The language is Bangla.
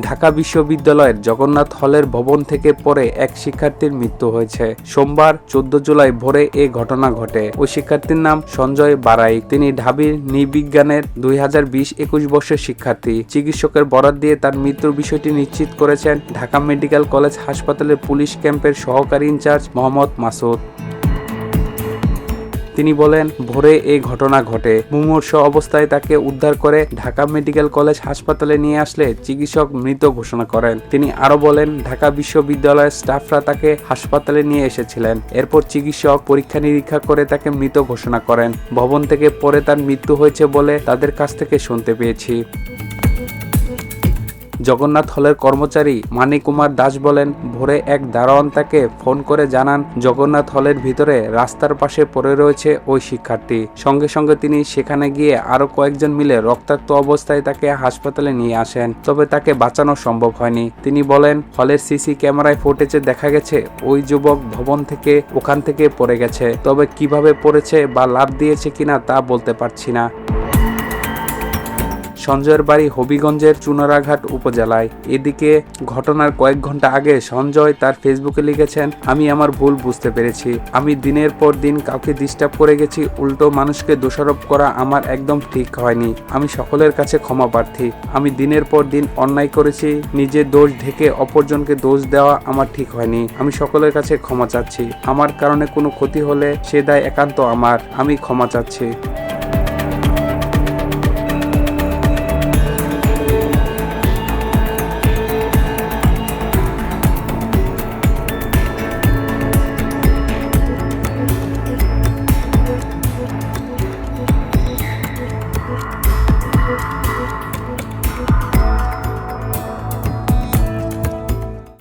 ঢাকা বিশ্ববিদ্যালয়ের জগন্নাথ হলের ভবন থেকে পরে এক শিক্ষার্থীর মৃত্যু হয়েছে। সোমবার, চোদ্দ জুলাই ভোরে এ ঘটনা ঘটে। ওই শিক্ষার্থীর নাম সঞ্জয় বারাই। তিনি ঢাবির নৃবিজ্ঞানের দুই হাজার বিশ একুশ বর্ষের শিক্ষার্থী। চিকিৎসকের বরাত দিয়ে তার মৃত্যুর বিষয়টি নিশ্চিত করেছেন ঢাকা মেডিকেল কলেজ হাসপাতালের পুলিশ ক্যাম্পের সহকারী ইনচার্জ মোহাম্মদ মাসুদ। তিনি বলেন, ভোরে এই ঘটনা ঘটে। মুমূর্ষ অবস্থায় তাকে উদ্ধার করে ঢাকা মেডিকেল কলেজ হাসপাতালে নিয়ে আসলে চিকিৎসক মৃত ঘোষণা করেন। তিনি আরও বলেন, ঢাকা বিশ্ববিদ্যালয়ের স্টাফরা তাকে হাসপাতালে নিয়ে এসেছিলেন। এরপর চিকিৎসক পরীক্ষা নিরীক্ষা করে তাকে মৃত ঘোষণা করেন। ভবন থেকে পরে তার মৃত্যু হয়েছে বলে তাদের কাছ থেকে শুনতে পেয়েছি। জগন্নাথ হলের কর্মচারী মানিক কুমার দাস বলেন, ভোরে এক দারোয়ান তাকে ফোন করে জানান, জগন্নাথ হলের ভিতরে রাস্তার পাশে পড়ে রয়েছে ওই শিক্ষার্থী। সঙ্গে সঙ্গে তিনি সেখানে গিয়ে আরও কয়েকজন মিলে রক্তাক্ত অবস্থায় তাকে হাসপাতালে নিয়ে আসেন, তবে তাকে বাঁচানো সম্ভব হয়নি। তিনি বলেন, হলের সিসি ক্যামেরায় ফুটেজে দেখা গেছে, ওই যুবক ভবন থেকে ওখান থেকে পড়ে গেছে, তবে কীভাবে পড়েছে বা লাভ দিয়েছে কিনা তা বলতে পারছি না। সঞ্জয়ের বাড়ি হবিগঞ্জের চুনারাঘাট উপজেলায়। এদিকে ঘটনার কয়েক ঘণ্টা আগে সঞ্জয় তার ফেসবুকে লিখেছেন, আমি আমার ভুল বুঝতে পেরেছি। আমি দিনের পর দিন কাউকে ডিস্টার্ব করে গেছি, উল্টো মানুষকে দোষারোপ করা আমার একদম ঠিক হয়নি। আমি সকলের কাছে ক্ষমা প্রার্থী। আমি দিনের পর দিন অন্যায় করেছি নিজের দোষ ঢেকে অপরজনকে দোষ দেওয়া আমার ঠিক হয়নি। আমি সকলের কাছে ক্ষমা চাচ্ছি। আমার কারণে কোনো ক্ষতি হলে সে দায় একান্ত আমার। আমি ক্ষমা চাচ্ছি।